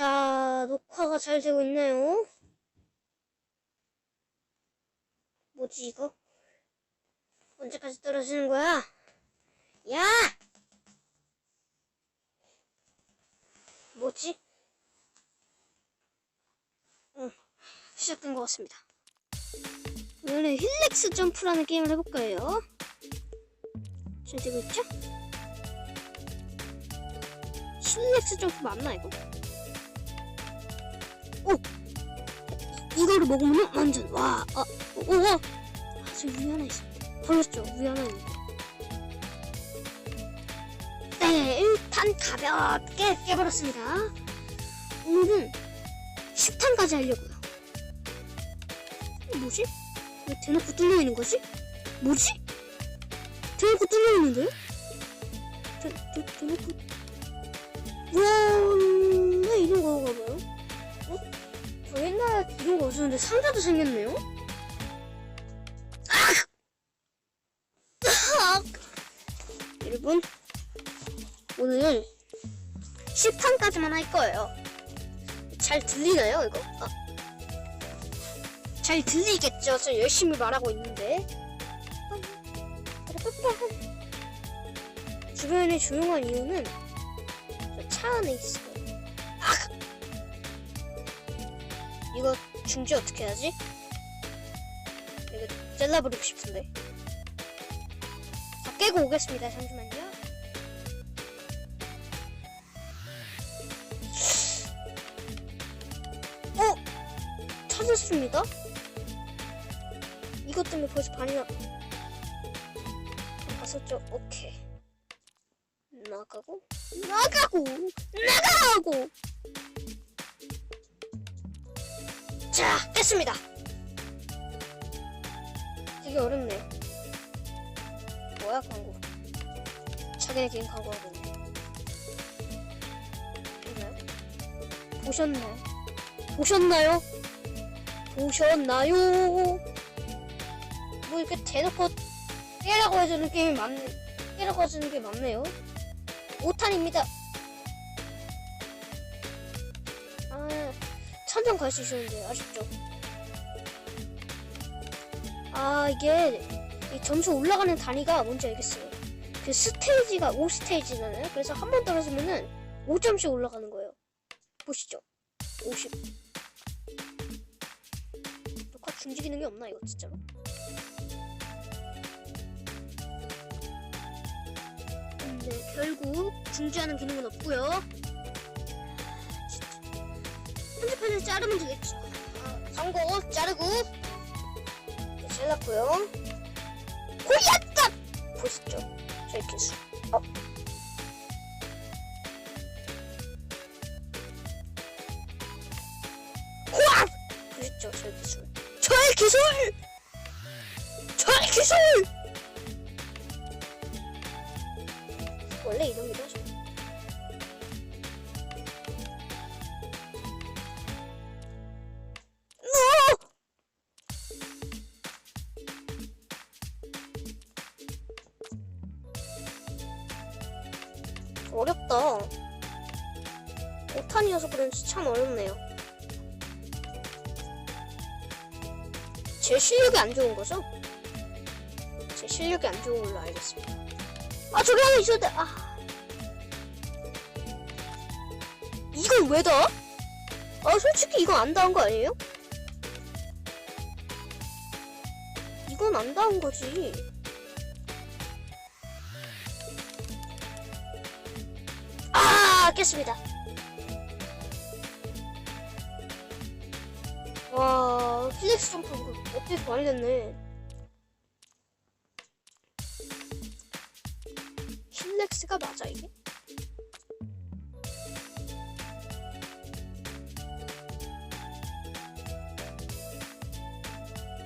자, 녹화가 잘 되고 있나요? 뭐지, 이거? 언제까지 떨어지는 거야? 야! 뭐지? 응, 시작된 것 같습니다. 오늘은 힐렉스 점프라는 게임을 해볼 거예요. 잘 되고 있죠? 힐렉스 점프 맞나, 이거? 오! 이거를 먹으면 완전, 와, 아, 오, 오, 오. 아, 지금 위 하나 있습니다. 걸렸죠? 위 하나 있는데. 네, 일단 가볍게 깨버렸습니다. 오늘은 10탄까지 하려고요. 어, 뭐지? 왜 대놓고 뚫려 있는 거지? 뭐지? 대놓고 뚫려 있는데요? 대, 대, 대놓고. 와, 이런 거가 봐요. 옛날에 이런 거 없었는데 상자도 생겼네요? 아! 여러분, 오늘 10탄까지만 할 거예요. 잘 들리나요, 이거? 아. 잘 들리겠죠? 저 열심히 말하고 있는데. 주변에 조용한 이유는 저 차 안에 있어요. 아! 이거 중지 어떻게 하지? 이거 잘라버리고 싶은데. 다 깨고 오겠습니다. 잠시만요. 어? 찾았습니다. 이것 때문에 벌써 반이나 갔었죠. 오케이. 나가고 나가고 나가고. 자, 됐습니다. 되게 어렵네요. 뭐야 광고? 자기네 게임 광고하고 있네. 보나요? 보셨나요? 보셨나요? 보셨나요? 뭐 이렇게 대놓고 깨라고 해주는 게임이 많, 깨라고 해주는 게 많네요. 5탄입니다. 천정 갈수 있었는데, 아쉽죠? 아, 이게, 이 점수 올라가는 단위가 뭔지 알겠어요. 그 스테이지가 5스테이지잖아요. 그래서 한 번 떨어지면은 5점씩 올라가는 거예요. 보시죠. 50. 녹화 중지 기능이 없나, 이거 진짜로? 네, 결국 중지하는 기능은 없고요. 편집하는 자르면 되겠죠. 아, 광고 자르고 네, 잘랐고요. 고약값 보시죠. 저희 기술. 어. 호악 보시죠. 저희 기술. 저의 기술. 저의 기술. 원래 이름이다. 어렵다. 5탄이어서 그런지 참 어렵네요. 제 실력이 안 좋은 거죠? 제 실력이 안 좋은 걸로 알겠습니다. 아, 저기 하나 있어야 돼. 아. 이건 왜 다? 아, 솔직히 이건 안 닿은 거 아니에요? 이건 안 닿은 거지. 아, 깼습니다. 와, 플렉스 점프 이거 업데이트 많이 됐네. 힐렉스가 맞아, 이게?